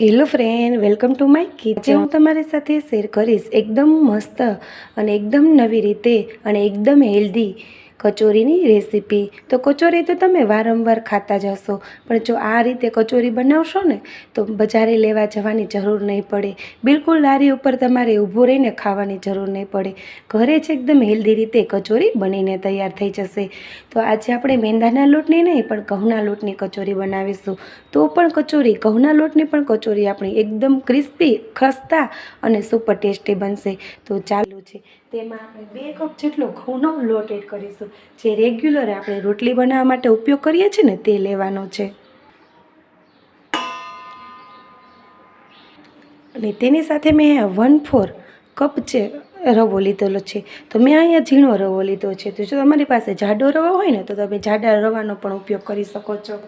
Hello friend, welcome to my kitchen. હું તમારી સાથે શેર કરીશ એકદમ મસ્ત અને એકદમ નવી રીતે અને એકદમ હેલ્ધી કચોરીની રેસીપી. તો કચોરી તો તમે વારંવાર ખાતા જ હશો, પણ જો આ રીતે કચોરી બનાવશો ને, તો બજારે લેવા જવાની જરૂર નહીં પડે. બિલકુલ લારી ઉપર તમારે ઊભું રહીને ખાવાની જરૂર નહીં પડે. ઘરે જ એકદમ હેલ્ધી રીતે કચોરી બનીને તૈયાર થઈ જશે. તો આજે આપણે મેંદાના લોટની નહીં, પણ ઘઉંના લોટની કચોરી બનાવીશું. તો પણ કચોરી, ઘઉંના લોટની પણ કચોરી આપણી એકદમ ક્રિસ્પી, ખસ્તા અને સુપર ટેસ્ટી બનશે. તો ચાલુ છે તેમાં આપણે બે કપ જેટલો ઘઉંનો લોટ એડ કરીશું. જે રેગ્યુલર આપણે રોટલી બનાવવા માટે ઉપયોગ કરીએ છીએ ને તે લેવાનો છે. અને તેની સાથે મેં વન ફોર કપ છે રવો લીધેલો છે. તો મેં અહીંયા ઝીણો રવો લીધો છે. તો જો તમારી પાસે જાડો રવો હોય ને તો તમે જાડા રવાનો પણ ઉપયોગ કરી શકો છો.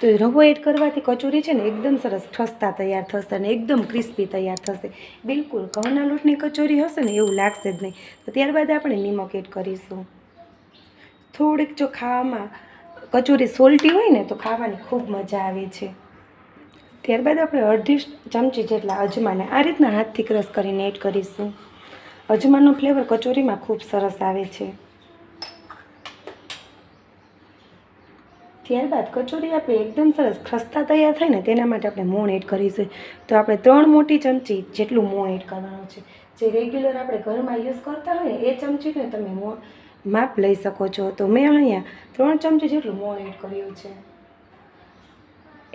તો રવો એડ કરવાથી કચોરી છે ને એકદમ સરસ ઠસતા તૈયાર થશે અને એકદમ ક્રિસ્પી તૈયાર થશે. બિલકુલ ઘઉંના લોટની કચોરી હશે ને એવું લાગશે જ નહીં. તો ત્યારબાદ આપણે નિમક એડ કરીશું. થોડીક જો ખાવામાં કચોરી સોલ્ટી હોય ને તો ખાવાની ખૂબ મજા આવે છે. ત્યારબાદ આપણે અડધી ચમચી જેટલા અજમાને આ રીતના હાથથી ક્રશ કરીને એડ કરીશું. અજમાનો ફ્લેવર કચોરીમાં ખૂબ સરસ આવે છે. ત્યારબાદ કચોરી આપણે એકદમ સરસ ખસ્તા તૈયાર થાય ને તેના માટે આપણે મોણ એડ કરીશું તો આપણે ત્રણ મોટી ચમચી જેટલું મોણ એડ કરવાનું છે. જે રેગ્યુલર આપણે ઘરમાં યુઝ કરતા હોય ને એ ચમચીને તમે મોણ માપ લઈ શકો છો. તો મેં અહીંયા ત્રણ ચમચી જેટલું મોણ એડ કર્યું છે.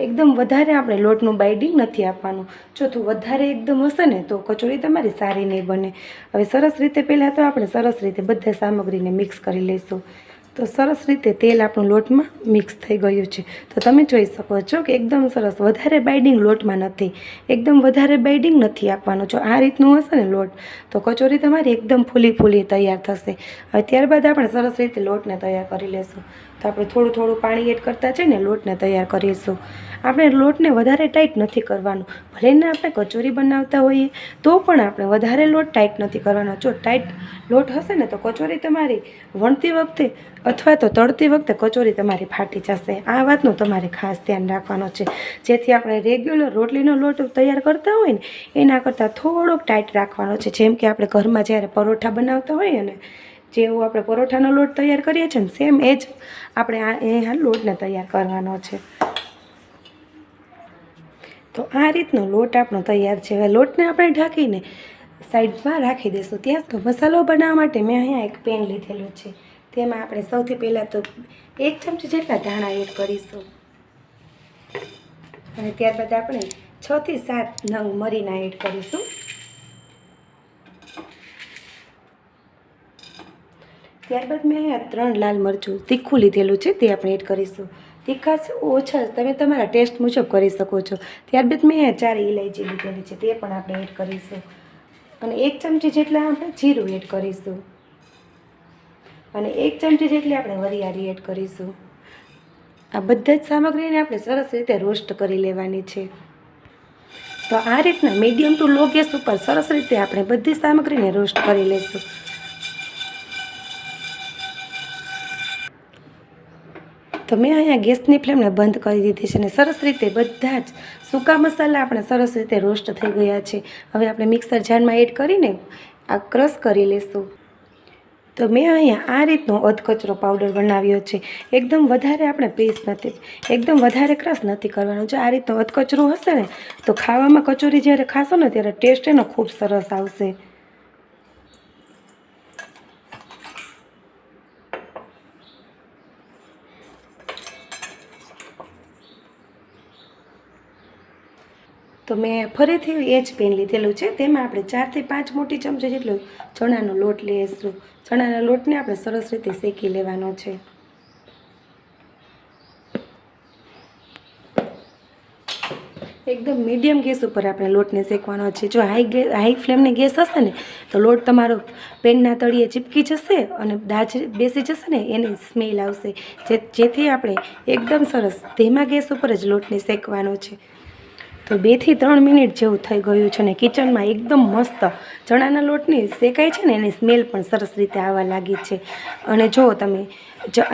એકદમ વધારે આપણે લોટનું બાઇડિંગ નથી આપવાનું. તો વધારે એકદમ હશે ને તો કચોરી તમારી સારી નહીં બને. હવે સરસ રીતે પહેલાં તો આપણે સરસ રીતે બધા સામગ્રીને મિક્સ કરી લઈશું. તો સરસ રીતે તેલ આપણું લોટમાં મિક્સ થઈ ગયું છે. તો તમે જોઈ શકો છો કે એકદમ સરસ, વધારે બાઇડિંગ લોટમાં નથી. એકદમ વધારે બાઇડિંગ નથી આપવાનું. જો આ રીતનું હશે ને લોટ, તો કચોરી તમારી એકદમ ફૂલી ફૂલી તૈયાર થશે. હવે ત્યારબાદ આપણે સરસ રીતે લોટને તૈયાર કરી લેશું. તો આપણે થોડું થોડું પાણી એડ કરતા ને લોટને તૈયાર કરીશું. આપણે લોટને વધારે ટાઈટ નથી કરવાનો. ભલે ને આપણે કચોરી બનાવતા હોઈએ, તો પણ આપણે વધારે લોટ ટાઈટ નથી કરવાનો. જો ટાઈટ લોટ હશે ને, તો કચોરી તમારી વણતી વખતે અથવા તો તળતી વખતે કચોરી તમારી ફાટી જશે. આ વાતનું તમારે ખાસ ધ્યાન રાખવાનું છે. જેથી આપણે રેગ્યુલર રોટલીનો લોટ તૈયાર કરતા હોય ને, એના કરતાં થોડોક ટાઈટ રાખવાનો છે. જેમ કે આપણે ઘરમાં જ્યારે પરોઠા બનાવતા હોઈએ ને, જેવું આપણે પરોઠાનો લોટ તૈયાર કરીએ છીએ ને સેમ એ જ આપણે આ લોટને તૈયાર કરવાનો છે. તો આ રીતનો લોટ આપણો તૈયાર છે. હવે લોટને આપણે ઢાંકીને સાઈડમાં રાખી દઈશું. ત્યાં તો મસાલો બનાવવા માટે મેં અહીંયા એક પેન લીધેલું છે. તેમાં આપણે સૌથી પહેલાં તો એક ચમચી જેટલા ધાણા એડ કરીશું. અને ત્યારબાદ આપણે છથી સાત નંગ મરીના એડ કરીશું. ત્યારબાદ મેં અહીંયા ત્રણ લાલ મરચું તીખું લીધેલું છે, તે આપણે એડ કરીશું. તીખાશ ઓછા તમે તમારા ટેસ્ટ મુજબ કરી શકો છો. ત્યારબાદ મેં ચાર ઇલાયચી લીધેલી છે, તે પણ આપણે એડ કરીશું. અને એક ચમચી જેટલા આપણે જીરું એડ કરીશું. અને એક ચમચી જેટલી આપણે વરિયાળી એડ કરીશું. આ બધા જ સામગ્રીને આપણે સરસ રીતે રોસ્ટ કરી લેવાની છે. તો આ રીતના મીડિયમ ટુ લો ગેસ ઉપર સરસ રીતે આપણે બધી સામગ્રીને રોસ્ટ કરી લઈશું. તો મેં અહીંયા ગેસની ફ્લેમને બંધ કરી દીધી છે અને સરસ રીતે બધા જ સૂકા મસાલા આપણે સરસ રીતે રોસ્ટ થઈ ગયા છે. હવે આપણે મિક્સર જારમાં એડ કરીને આ ક્રશ કરી લઈશું તો મેં અહીંયા આ રીતનો અધકચરો પાવડર બનાવ્યો છે. એકદમ વધારે આપણે પેસ્ટ નથી, એકદમ વધારે ક્રશ નથી કરવાનો. જો આ રીતનો અધકચરો હશે ને, તો ખાવામાં કચોરી જ્યારે ખાશો ને ત્યારે ટેસ્ટ એનો ખૂબ સરસ આવશે. તો મેં ફરીથી એ જ પેન લીધેલું છે. તેમાં આપણે ચારથી પાંચ મોટી ચમચી જેટલો ચણાનો લોટ લઈશું ચણાના લોટને આપણે સરસ રીતે શેકી લેવાનો છે. એકદમ મીડિયમ ગેસ ઉપર આપણે લોટને શેકવાનો છે. જો હાઈ ગેસ હાઈ ફ્લેમની ગેસ હશે ને, તો લોટ તમારો પેનના તળિયે ચીપકી જશે અને દાજ બેસી જશે ને, એની સ્મેલ આવશે. જેથી આપણે એકદમ સરસ ધીમા ગેસ ઉપર જ લોટને શેકવાનો છે. તો બેથી ત્રણ મિનિટ જેવું થઈ ગયું છે ને કિચનમાં એકદમ મસ્ત ચણાના લોટની શેકાય છે ને એની સ્મેલ પણ સરસ રીતે આવવા લાગી છે. અને જો તમે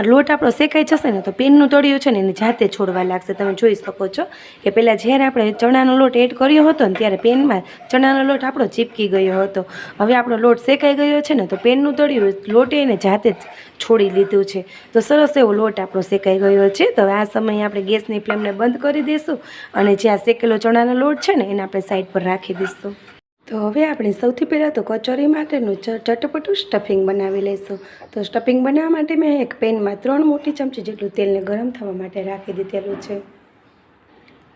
લોટ આપણો શેકાઈ જશે ને તો પેનનું તળિયું છે ને એને જાતે છોડવા લાગશે. તમે જોઈ શકો છો કે પહેલાં જ્યારે આપણે ચણાનો લોટ એડ કર્યો હતો ને ત્યારે પેનમાં ચણાનો લોટ આપણો ચીપકી ગયો હતો. હવે આપણો લોટ શેકાઈ ગયો છે ને તો પેનનું તળિયું લોટે એને જાતે જ છોડી લીધું છે. તો સરસ એવો લોટ આપણો શેકાઈ ગયો છે. તો આ સમયે આપણે ગેસની ફ્લેમને બંધ કરી દઈશું અને જે આ શેકેલો ચણાનો લોટ છે ને, એને આપણે સાઈડ પર રાખી દઈશું. તો હવે આપણે સૌથી પહેલાં તો કચોરી માટેનું ચટપટું સ્ટફિંગ બનાવી લઈશું. તો સ્ટફિંગ બનાવવા માટે મેં એક પેનમાં ત્રણ મોટી ચમચી જેટલું તેલને ગરમ થવા માટે રાખી દીધેલું છે.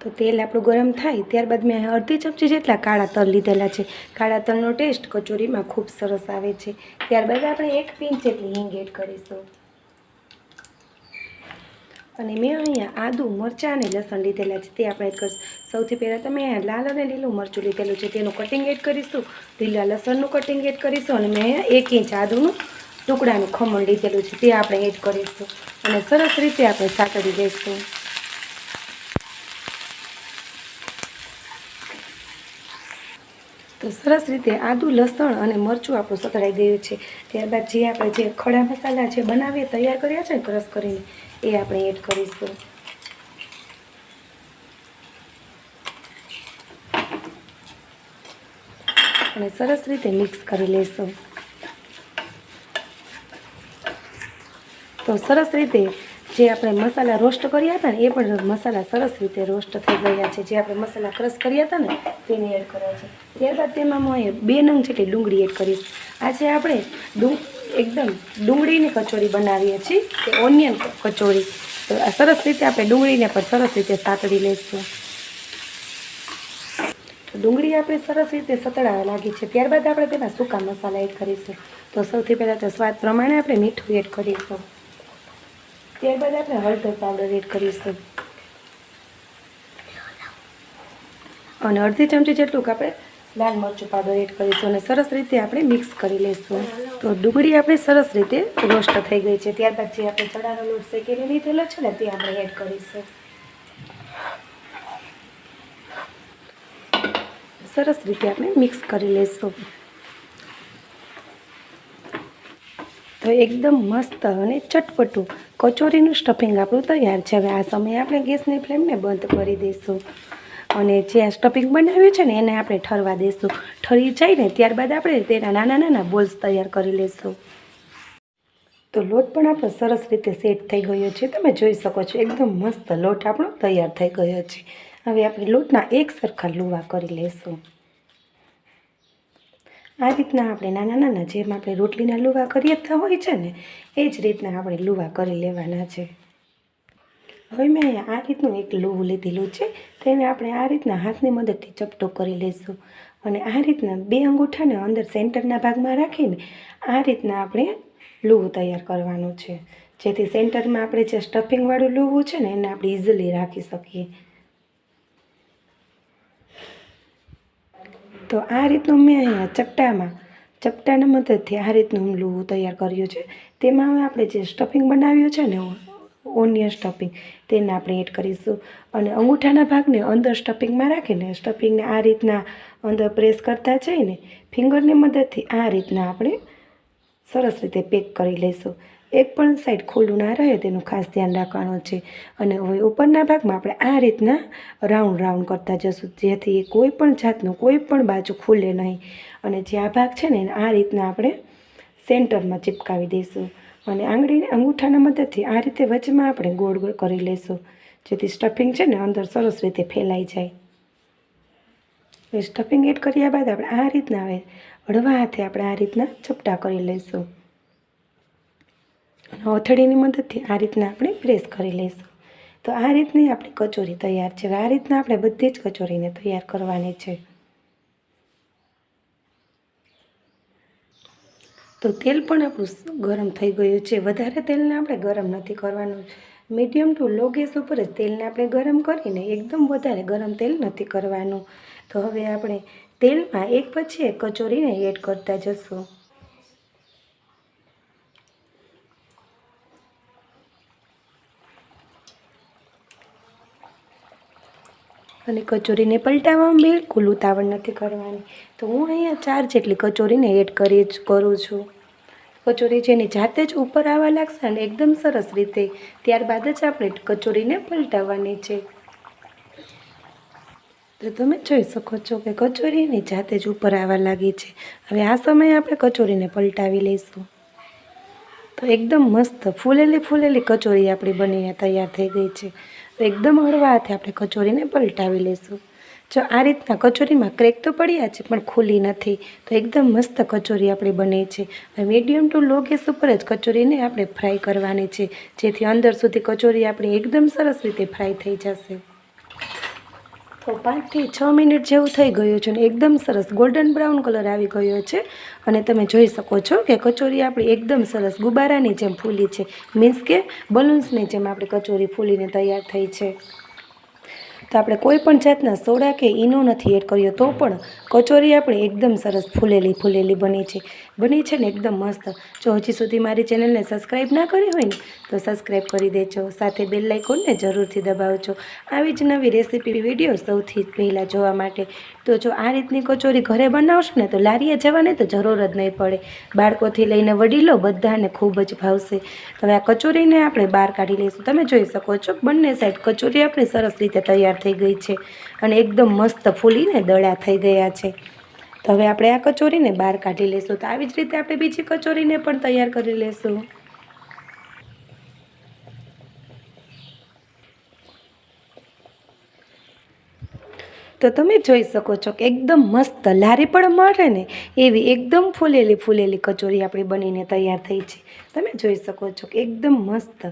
તો તેલ આપણું ગરમ થાય, ત્યારબાદ મેં અડધી ચમચી જેટલા કાળા તલ લીધેલા છે. કાળા તલનો ટેસ્ટ કચોરીમાં ખૂબ સરસ આવે છે. ત્યારબાદ આપણે એક પિંચ જેટલી હિંગ એડ કરીશું. અને મેં અહીંયા આદું, મરચાં અને લસણ લીધેલા છે. તે આપણે એડ કરીશું સૌથી પહેલાં તમે અહીંયા લાલ અને લીલું મરચું લીધેલું છે. તેનું કટિંગ એડ કરીશું. લીલા લસણનું કટિંગ એડ કરીશું અને મેં એક ઇંચ આદુનું ટુકડાનું ખમણ લીધેલું છે. તે આપણે એડ કરીશું. અને સરસ રીતે આપણે સાતળી દઈશું તો સરસ રીતે આદુ, લસણ અને મરચું આપણું સતળાઈ ગયું છે. ત્યારબાદ જે આપણે જે ખડા મસાલા જે બનાવીએ, તૈયાર કર્યા છે ને ક્રશ કરીને, એ આપણે એડ કરીશું. અને સરસ રીતે મિક્સ કરી લઈશું. તો સરસ રીતે જે આપણે મસાલા રોસ્ટ કર્યા હતા ને, એ પણ મસાલા સરસ રીતે રોસ્ટ થઈ ગયા છે. જે આપણે મસાલા ક્રશ કર્યા હતા ને, તેને એડ કર્યા છે. ત્યારબાદ તેમાં હું અહીંયા બે નંગ જેટલી ડુંગળી એડ કરીશ આજે આપણે ડું, એકદમ ડુંગળીની કચોરી બનાવીએ છીએ ઓનિયન કચોરી. તો આ સરસ રીતે આપણે ડુંગળીને પણ સરસ રીતે સાતળી લઈશું. ડુંગળી આપણે સરસ રીતે સતળાવા લાગી છે. ત્યારબાદ આપણે તેમાં સૂકા મસાલા એડ કરીશું. તો સૌથી પહેલાં તો સ્વાદ પ્રમાણે આપણે મીઠું એડ કરીશું. ત્યારબાદ આપણે હળદર પાવડર એડ કરીશું. અને અડધી ચમચી જેટલું આપણે લાલ મરચું પાવડર એડ કરીશું અને સરસ રીતે આપણે મિક્સ કરી લઈશું. તો ડુંગળી આપણે સરસ રીતે રોસ્ટ થઈ ગઈ છે. ત્યારબાદ જે આપણે ચણાનો લોટ શેકીને લીધેલો છે ને, તે આપણે એડ કરીશું. સરસ રીતે આપણે મિક્સ કરી લઈશું. તો એકદમ મસ્ત અને ચટપટું. કચોરીનું સ્ટફિંગ આપણું તૈયાર છે. હવે આ સમયે આપણે ગેસની ફ્લેમને બંધ કરી દઈશું. અને જે આ સ્ટફિંગ બનાવ્યું છે ને, એને આપણે ઠરવા દઈશું. ઠરી જાય ને ત્યારબાદ આપણે તેના નાના નાના બોલ્સ તૈયાર કરી લઈશું. તો લોટ પણ આપણો સરસ રીતે સેટ થઈ ગયો છે. તમે જોઈ શકો છો, એકદમ મસ્ત લોટ આપણો તૈયાર થઈ ગયો છે. હવે આપણે લોટના એક સરખા લુવા કરી લઈશું. આ રીતના આપણે નાના નાના જેમ આપણે રોટલીના લુવા કરીએ તો હોય છે ને, એ જ રીતના આપણે લુવા કરી લેવાના છે. હવે મેં આ રીતનું એક લુવું લીધેલું છે તેને આપણે આ રીતના હાથની મદદથી ચપટો કરી લઈશું. અને આ રીતના બે અંગૂઠાને અંદર સેન્ટરના ભાગમાં રાખીને આ રીતના આપણે લુવું તૈયાર કરવાનું છે. જેથી સેન્ટરમાં આપણે જે સ્ટફિંગવાળું લુવું છે ને, એને આપણે ઇઝીલી રાખી શકીએ. તો આ રીતનું મેં અહીંયા ચપટામાં, ચપટાના મદદથી આ રીતનું હું તૈયાર કર્યું છે. તેમાં હવે આપણે જે સ્ટફિંગ બનાવ્યું છે ને, ઓનિયન સ્ટફિંગ, તેને આપણે એડ કરીશું. અને અંગૂઠાના ભાગને અંદર સ્ટફિંગમાં રાખીને, સ્ટફિંગને આ રીતના અંદર પ્રેસ કરતા જઈને, ફિંગરની મદદથી આ રીતના આપણે સરસ રીતે પેક કરી લઈશું. એક પણ સાઈડ ખુલ્લું ના રહે તેનું ખાસ ધ્યાન રાખવાનું છે. અને હવે ઉપરના ભાગમાં આપણે આ રીતના રાઉન્ડ રાઉન્ડ કરતા જશું, જેથી એ કોઈ પણ જાતનું કોઈ પણ બાજુ ખુલે નહીં. અને જે આ ભાગ છે ને આ રીતના આપણે સેન્ટરમાં ચિપકાવી દઈશું. અને આંગળીને અંગૂઠાના મદદથી આ રીતે વચમાં આપણે ગોળ ગોળ કરી લઈશું, જેથી સ્ટફિંગ છે ને અંદર સરસ રીતે ફેલાઈ જાય. સ્ટફિંગ એડ કર્યા બાદ આપણે આ રીતના હવે હળવા હાથે આપણે આ રીતના ચપટા કરી લઈશું. અને હથેળીની મદદથી આ રીતના આપણે પ્રેસ કરી લઈશું. તો આ રીતની આપણી કચોરી તૈયાર છે. આ રીતના આપણે બધી જ કચોરીને તૈયાર કરવાની છે. તો તેલ પણ આપણું ગરમ થઈ ગયું છે. વધારે તેલને આપણે ગરમ નથી કરવાનું. મીડિયમ ટુ લો ગેસ ઉપર જ તેલને આપણે ગરમ કરીને એકદમ વધારે ગરમ તેલ નથી કરવાનું. તો હવે આપણે તેલમાં એક પછી એક કચોરીને એડ કરતા જશું. અને કચોરીને પલટાવવામાં બિલકુલ ઉતાવળ નથી કરવાની. તો હું અહીંયા ચાર જેટલી કચોરીને એડ કરી કરું છું. કચોરી જેની જાતે જ ઉપર આવવા લાગશે અને એકદમ સરસ રીતે ત્યારબાદ જ આપણે કચોરીને પલટાવવાની છે. તો તમે જોઈ શકો છો કે કચોરીની જાતે જ ઉપર આવવા લાગી છે. હવે આ સમયે આપણે કચોરીને પલટાવી લઈશું. તો એકદમ મસ્ત ફૂલેલી ફૂલેલી કચોરી આપણી બનીને તૈયાર થઈ ગઈ છે. તો એકદમ હળવા હાથે આપણે કચોરીને પલટાવી લઈશું. જો આ રીતના કચોરીમાં ક્રેક તો પડ્યા છે, પણ ખુલ્લી નથી, તો એકદમ મસ્ત કચોરી આપણી બને છે. હવે મીડિયમ ટુ લો ગેસ ઉપર જ કચોરીને આપણે ફ્રાય કરવાની છે, જેથી અંદર સુધી કચોરી આપણી એકદમ સરસ રીતે ફ્રાય થઈ જશે. તો પાંચથી છ મિનિટ જેવું થઈ ગયું છે ને એકદમ સરસ ગોલ્ડન બ્રાઉન કલર આવી ગયો છે. અને તમે જોઈ શકો છો કે કચોરી આપણી એકદમ સરસ ગુબારાની જેમ ફૂલી છે. મીન્સ કે બલૂન્સની જેમ આપણી કચોરી ફૂલીને તૈયાર થઈ છે. તો આપણે કોઈ પણ જાતના સોડા કે ઈનો નથી એડ કર્યો તો પણ કચોરી આપણી એકદમ સરસ ફૂલેલી ફૂલેલી બની છે. બની છે ને એકદમ મસ્ત. જો હજી સુધી મારી ચેનલને સબસ્ક્રાઈબ ના કરી હોય ને, તો સબસ્ક્રાઈબ કરી દેજો. સાથે બેલ લાઇકોનને જરૂરથી દબાવજો. આવી જ નવી રેસીપી વીડિયો સૌથી પહેલાં જોવા માટે. તો જો આ રીતની કચોરી ઘરે બનાવશો ને, તો લારીએ જવાની તો જરૂર જ નહીં પડે. બાળકોથી લઈને વડીલો બધાને ખૂબ જ ભાવશે. તો હવે આ કચોરીને આપણે બહાર કાઢી લઈશું. તમે જોઈ શકો છો, બંને સાઈડ કચોરી આપણી સરસ રીતે તૈયાર થઈ ગઈ છે. અને એકદમ મસ્ત ફૂલીને દળા થઈ ગયા છે. તો હવે આપણે આ કચોરીને બહાર કાઢી લઈશું તો આવી જ રીતે આપણે બીજી કચોરીને પણ તૈયાર કરી લઈશું તો તમે જોઈ શકો છો કે એકદમ મસ્ત લારી પણ મળે ને એવી એકદમ ફૂલેલી ફૂલેલી કચોરી આપણી બનીને તૈયાર થઈ છે. તમે જોઈ શકો છો કે એકદમ મસ્ત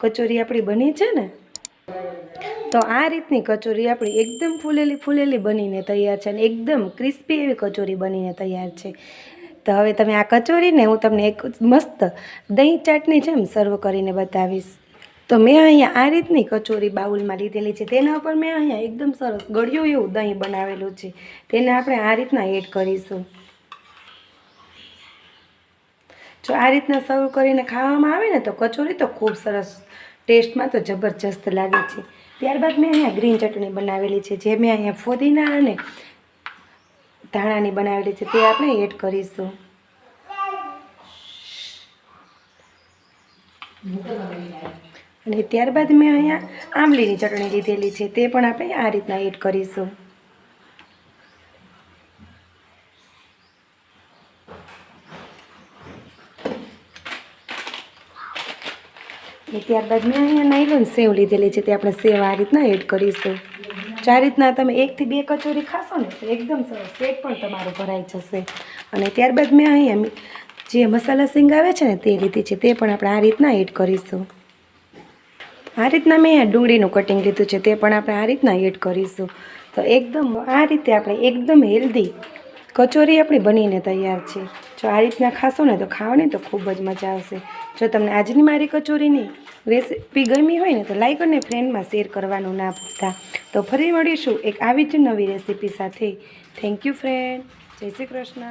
કચોરી આપણી બની છે ને. તો આ રીતની કચોરી આપણી એકદમ ફૂલેલી ફૂલેલી બનીને તૈયાર છે અને એકદમ ક્રિસ્પી એવી કચોરી બનીને તૈયાર છે. તો હવે તમે આ કચોરીને હું તમને એક મસ્ત દહીં ચાટની જેમ સર્વ કરીને બતાવીશ. તો મેં અહીંયા આ રીતની કચોરી બાઉલમાં લીધેલી છે. તેના ઉપર મેં અહીંયા એકદમ સરસ ગળ્યું એવું દહીં બનાવેલું છે. તેને આપણે આ રીતના એડ કરીશું. જો આ રીતના સર્વ કરીને ખાવામાં આવે ને તો કચોરી તો ખૂબ સરસ ટેસ્ટમાં તો જબરજસ્ત લાગે છે. ત્યારબાદ મેં અહીંયા ગ્રીન ચટણી બનાવેલી છે, જે મેં અહીંયા ફોદીના અને ધાણાની બનાવેલી છે, તે આપણે એડ કરીશું. અને ત્યારબાદ મેં અહીંયા આંબલીની ચટણી લીધેલી છે, તે પણ આપણે આ રીતના એડ કરીશું. અને ત્યારબાદ મેં અહીંયા નાયલોન સેવ લીધેલી છે, તે આપણે સેવ આ રીતના એડ કરીશું. ચાર રીતના તમે એકથી બે કચોરી ખાશો ને, તો એકદમ સરસ પેટ પણ તમારું ભરાઈ જશે. અને ત્યારબાદ મેં અહીંયા જે મસાલા સિંગ આવે છે ને, તે લીધી છે, તે પણ આપણે આ રીતના એડ કરીશું. આ રીતના મેં અહીંયા ડુંગળીનું કટિંગ લીધું છે, તે પણ આપણે આ રીતના એડ કરીશું. તો એકદમ આ રીતે આપણે એકદમ હેલ્ધી કચોરી આપણી બનીને તૈયાર છે. જો આ રીતના ખાશો ને, તો ખાવાની તો ખૂબ જ મજા આવશે. જો તમને આજની મારી કચોરીની રેસીપી ગમી હોય ને તો લાઈક અને ફ્રેન્ડમાં શેર કરવાનું ના ભૂલતા. તો ફરી મળીશું એક આવી જ નવી રેસીપી સાથે. થેન્ક યુ ફ્રેન્ડ જય શ્રી કૃષ્ણ.